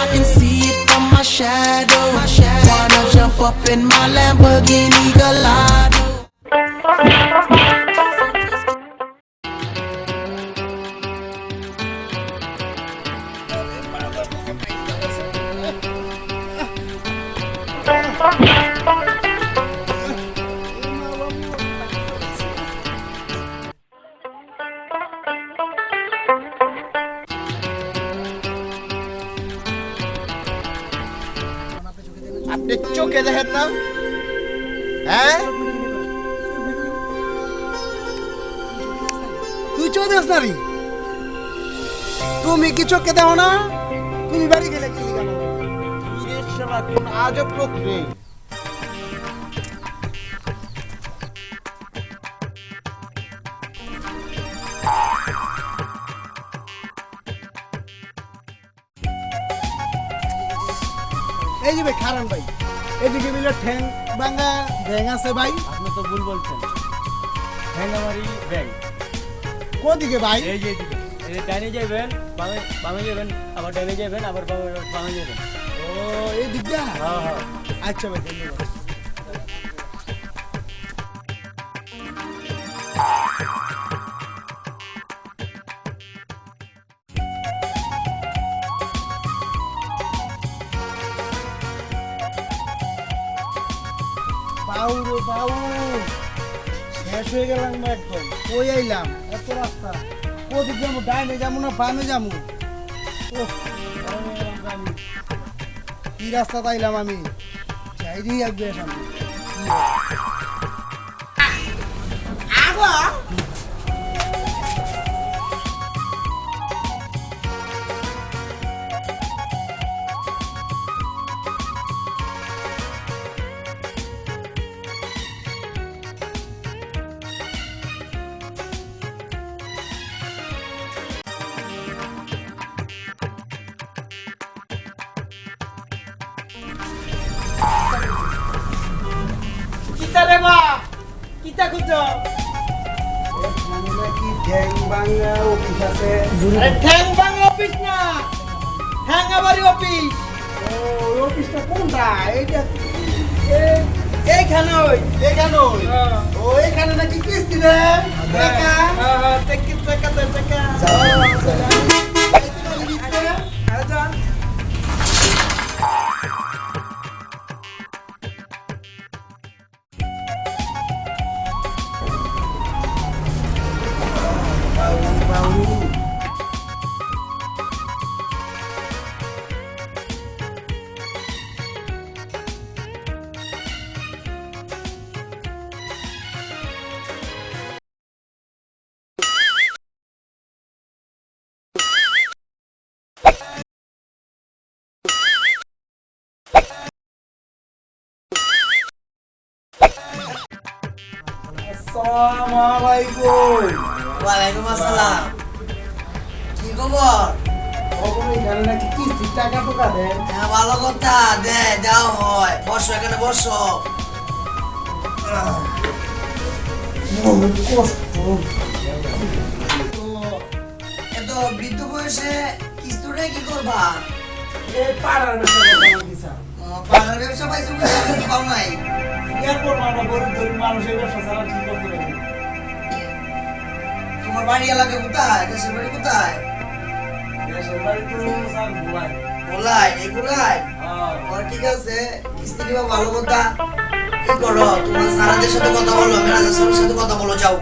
I can see it from my shadow. My shadow. Wanna jump up in my Lamborghini Gallardo. তুই চোখ দেখ না রে তুমি কি চোখে দাও না? তুমি বাড়ি গেলে কি আজব লোক রে এই যে ভাই খারান ভাই। এদিকে মিলে ঠ্যাং ভাঙা ব্যাং আছে ভাই। আপনি তো ভুল বলছেন। হ্যাঙ্গামারি ব্যাংক কোদিকে ভাই? এই যে এদিকে। এই যে ডাইনে যাবেন বামে বামে যাবেন আবার ডাইনে যাবেন আবার বামে বামে যাবেন ও এই দিকটা? হ্যাঁ হ্যাঁ। আচ্ছা ভাই ধন্যবাদ। বাউ রে বাউ শেষ হয়ে গেলাম একদম। কই আইলাম? এত রাস্তা। কোদিক যাব, ডাইনে যাব না বামে যাব। কি রাস্তা পাইলাম আমি? চাইলেই আসবে সামনে কিতা খুঁজ মানে ঠ্যাং ভাঙা অফিস না। ঠ্যাঙ্গাবাড়ি অফিস অফিসটা কোনটা? এইটা এইখানে ওই এখানে ওই। হ্যাঁ। ও এখানে নাকি কিস্তি দেয়? টাকা? হ্যাঁ, হ্যাঁ, টাকা আসসালামু আলাইকুম ওয়ালাইকুম আসসালাম কি খবর? কখন এখানে নাকি কিস্তির টাকা টোকা দেয় হ্যাঁ ভালো কথা। দে যাও হয়। বসো এখানে বসো। কষ্ট এত বৃদ্ধ বয়সে কিস্তুরে কি করবা? পাড়ার ব্যবসা পাড়ার ব্যবসা পাইছো পাও নাই। এরপর আমরা গরিব গরিব মানুষের ব্যবসা ছাড়া ঠিক করতে পারি তোমার বাড়ি এলাকা কোথায়? দেশের বাড়ি কোথায়? দেশের বাড়ি তো স্যার ও ঠিক আছে। কিস্তি ভালো কথা। কি করো তোমার সারাদের সাথে কথা বলো সাহেবের সাথে কথা বলো যাও।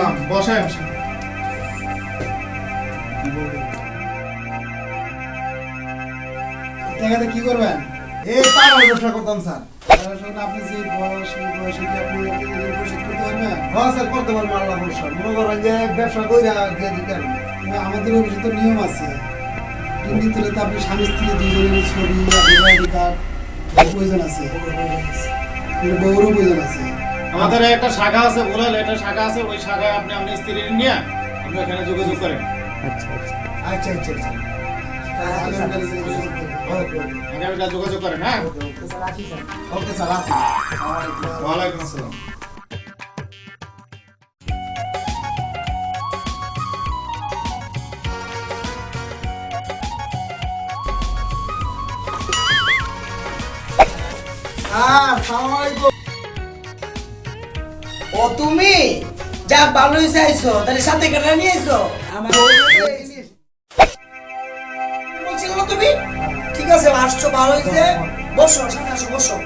আসসালাম বসেন। কি করবেন? এই পাড়ার ব্যবসা করতাম স্যার। আপনি যে বয়স এই বয়সে কি আপনি ঋণ করতে পারবেন? হ্যাঁ স্যার করতে পারব আল্লাহ ভরসা। মনে করেন যে ব্যবসা কইরা দিয়ে দিতে আমাদের অফিসে তো নিয়ম আছে। তো আপনি স্বামী স্ত্রী দুজনের ছবি আইডি কার্ড প্রয়োজন আছে। বউরও প্রয়োজন আছে। আমাদের একটা শাখা আছে ভোলাল একটা শাখা আছে ওই শাখায় আপনি আপনি স্ত্রী নিয়ে আপনি এখানে যোগাযোগ করেন। আচ্ছা আচ্ছা। আচ্ছা আচ্ছা, আচ্ছা, আচ্ছা। যোগাযোগ করেন। হ্যাঁ? ওকে আসসালাম। আলাইকুম। ও তুমি? যা ভালো হয়েছে আইছো তাহলে সাথে কেটে নিয়ে আইছো আমার তুমি? ঠিক আছে, আসছো, ভালো হয়েছে বসো, সামনে আসো, বসো।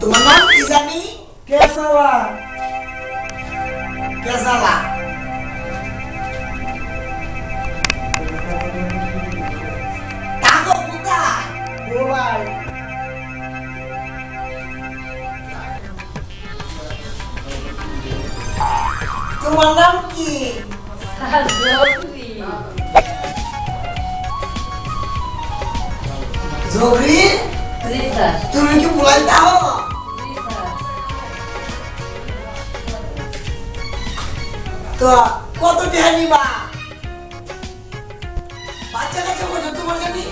তোমার নাম কি জানি? কে সালা কেসালা তোমার নাম কি? জবরি? তুমি কি বলাই দাও তো কত টাকা নিবা? বাচ্চা তোমার জানি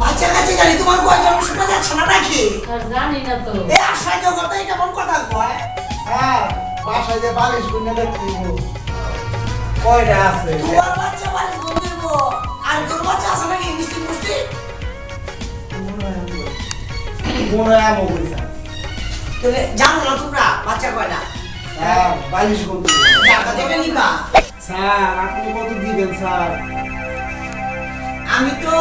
বাচ্চা কাছে জানি তোমার কয়জন শোনা যাচ্ছে না নাকি? জানি না তো। এ আশা জগতে কেমন কথা কয়? স্যার বাসায় যে বালিশ কিনে দেখতে কয়টা আছে? তোমার বাচ্চা বাড়ি ঘুম আর তোর বাচ্চা আছে নাকি? মিষ্টি মুষ্টি? মনে হয় আমও করি স্যার। তাহলে জানো না তোমরা বাচ্চা কয়টা স্যার বালিশ কিনতে জায়গা থেকে নিবা। স্যার আপনি কত দিবেন স্যার? আমি তো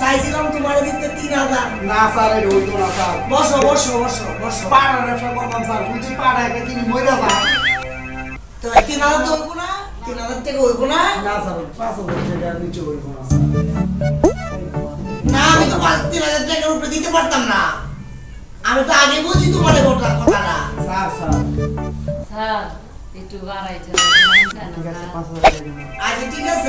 চাইছিলাম তোমার দিতে তিন হাজার। না স্যার এটা হইতো না স্যার। বসো বসো বসো বসো। পাড়ার ব্যবসা করতাম স্যার। বুঝি পাড়া একটা কিনি মইরা স্যার তো তিন হাজার তো হইবো না? তিন হাজার থেকে হইবো না? না স্যার পাঁচ হাজার টাকা নিচে হইব না না আমি তো পাঁচ তিন হাজার টাকার উপরে দিতে পারতাম না। আমি তো আগে বলছি তোমার কথা কথাটা। Sir sir. স্যার একটু বাড়াইছে। আচ্ছা ঠিক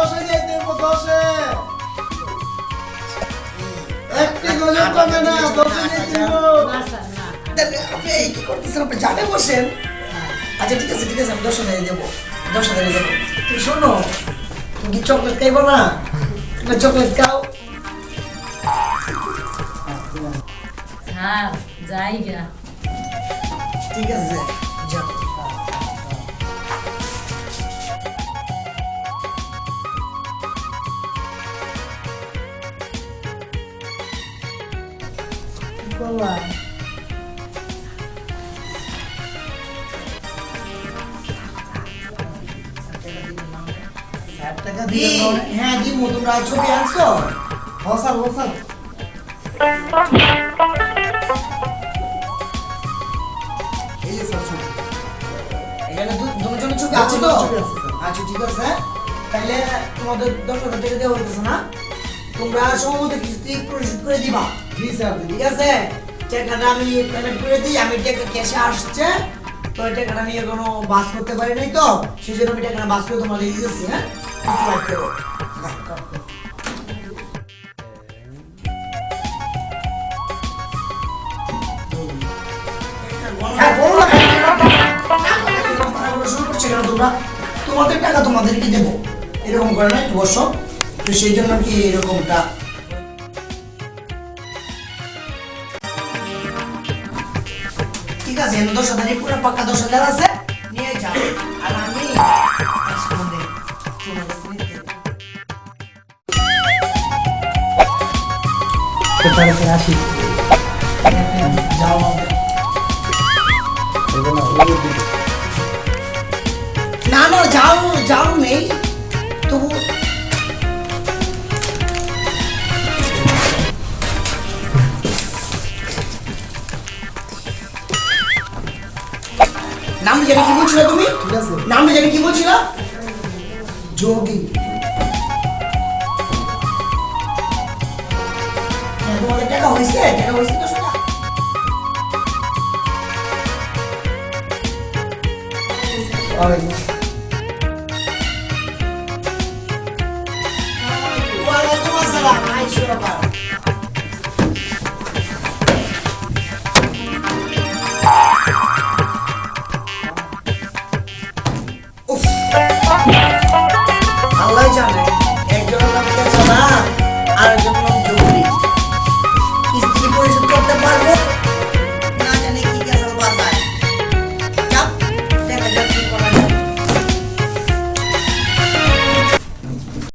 দশে দেব দশে একটি গজব কমে না দশে না আপনি এই কি করতেছেন? আপনি জানে বসেন। আচ্ছা ঠিক আছে ঠিক আছে আমি দশ হাজার দেবো। দশ হাজার দেবো। তুমি শোনো তুমি কি চকলেট খাইবো না? তুমি চকলেট খাও। যাই গা। ঠিক আছে যাও। হ্যাঁ দিমু তোমরা ছবি তো। আচ্ছা ঠিক আছে তাহলে তোমাদের দশ হাজার দেওয়া হইতেছে না তোমরা সম্ভবত কিস্তি পরিশোধ করে দিবা তো বাস করতে নাই তো সেই জন্য বাস করে হ্যাঁ? তোমরা? তোমাদের টাকা তোমাদেরকে দেবো। এরকম করে না, একটু বসো। তো সেই জন্য কি এরকমটা আছে দশ হাজারই পুরো পাক্কা দশ হাজার আছে নিয়ে যাও আর আমি যাও না না যাও যাও নেই তবু জানি কি বলছিল তুমি? ঠিক আছে। নাম জানি কি বলছিল? যোগী। হ্যাঁ, তোমাদের টাকা হয়েছে টাকা হয়েছে তো সোজা। ওয়ালাইকুম আসসালাম